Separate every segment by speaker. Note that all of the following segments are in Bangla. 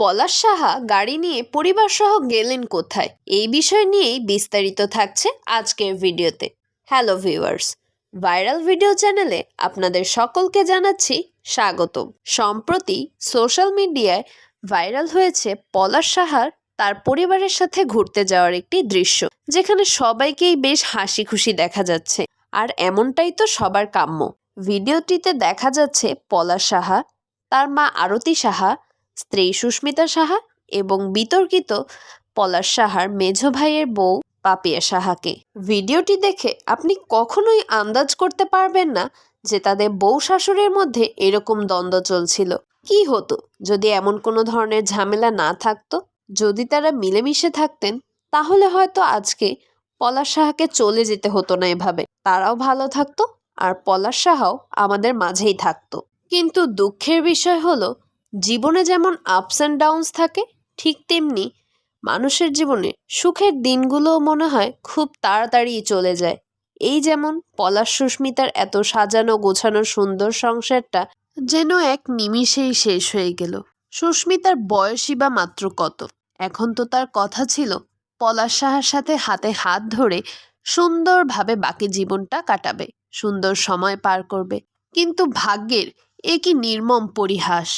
Speaker 1: পলাশ সাহা গাড়ি নিয়ে পরিবার সহ গেলেন কোথায়? এই বিষয় নিয়েই বিস্তারিত থাকছে আজকের ভিডিওতে। হ্যালো ভিউয়ার্স ভাইরাল ভিডিও চ্যানেলে আপনাদের সকলকে জানাচ্ছি স্বাগতম। সম্প্রতি সোশ্যাল মিডিয়ায় ভাইরাল হয়েছে পলাশ সাহার তার পরিবারের সাথে ঘুরতে যাওয়ার একটি দৃশ্য, যেখানে সবাইকেই বেশ হাসি খুশি দেখা যাচ্ছে। আর এমনটাই তো সবার কাম্য। ভিডিওটিতে দেখা যাচ্ছে পলাশ সাহা, তার মা আরতি সাহা স্ত্রী সুস্মিতা সাহা এবং বিতর্কিত পলাশ সাহার মেঝ ভাইয়ের বউ পাপিয়া সাহাকে। ভিডিওটি দেখে আপনি কখনোই আন্দাজ করতে পারবেন না যে তাদের বউ শাশুড়ির মধ্যে এরকম দ্বন্দ্ব চলছিল। কি হতো যদি এমন কোনো ধরনের ঝামেলা না থাকতো? যদি তারা মিলেমিশে থাকতেন, তাহলে হয়তো আজকে পলাশ সাহাকে চলে যেতে হতো না এভাবে। তারাও ভালো থাকতো আর পলাশ সাহাও আমাদের মাঝেই থাকতো। কিন্তু দুঃখের বিষয় হলো জীবনে যেমন আপস অ্যান্ড ডাউনস থাকে, ঠিক তেমনি মানুষের জীবনে সুখের দিনগুলোও মনে হয় খুব তাড়াতাড়ি চলে যায়। এই যেমন পলাশ সুস্মিতার এত সাজানো গোছানো সুন্দর সংসারটা যেন এক নিমিষেই শেষ হয়ে গেল। সুস্মিতার বয়সই বা মাত্র কত? এখন তো তার কথা ছিল, পলাশ সাহার সাথে হাতে হাত ধরে সুন্দরভাবে বাকি জীবনটা কাটাবে, সুন্দর সময় পার করবে। কিন্তু ভাগ্যের এ কি নির্মম পরিহাস।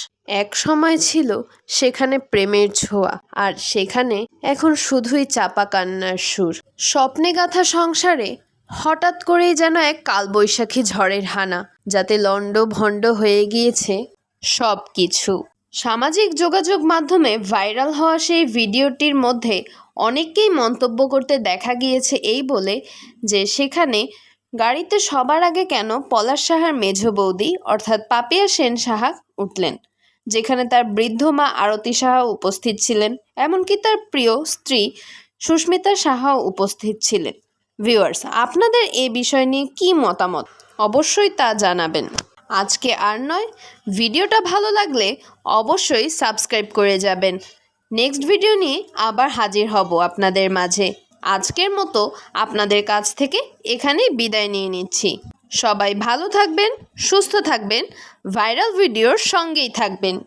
Speaker 1: এক সময় ছিল সেখানে প্রেমের ছোঁয়া, আর সেখানে এখন শুধুই চাপা কান্নার সুর। স্বপ্নে গাথা সংসারে হঠাৎ করেই যেন এক কালবৈশাখী ঝড়ের হানা, যাতে লণ্ড ভণ্ড হয়ে গিয়েছে সব কিছু সামাজিক যোগাযোগ মাধ্যমে ভাইরাল হওয়া সেই ভিডিওটির মধ্যে অনেককেই মন্তব্য করতে দেখা গিয়েছে এই বলে যে সেখানে গাড়িতে সবার আগে কেন পলাশ সাহার মেঝ বৌদি, অর্থাৎ পাপিয়া সেন সাহা, উঠলেন, যেখানে তার বৃদ্ধ মা আরতি সাহা উপস্থিত ছিলেন, এমনকি তার প্রিয় স্ত্রী সুস্মিতা সাহাও উপস্থিত ছিলেন। ভিউয়ার্স, আপনাদের এই বিষয় নিয়ে কী মতামত? অবশ্যই তা জানাবেন। আজকে আর নয়, ভিডিওটা ভালো লাগলে অবশ্যই সাবস্ক্রাইব করে যাবেন। নেক্সট ভিডিও নিয়ে আবার হাজির হব আপনাদের মাঝে। আজকের মতো আপনাদের কাছ থেকে এখানেই বিদায় নিয়ে নিচ্ছি। সবাই ভালো থাকবেন, সুস্থ থাকবেন, ভাইরাল ভিডিওর সঙ্গেই থাকবেন।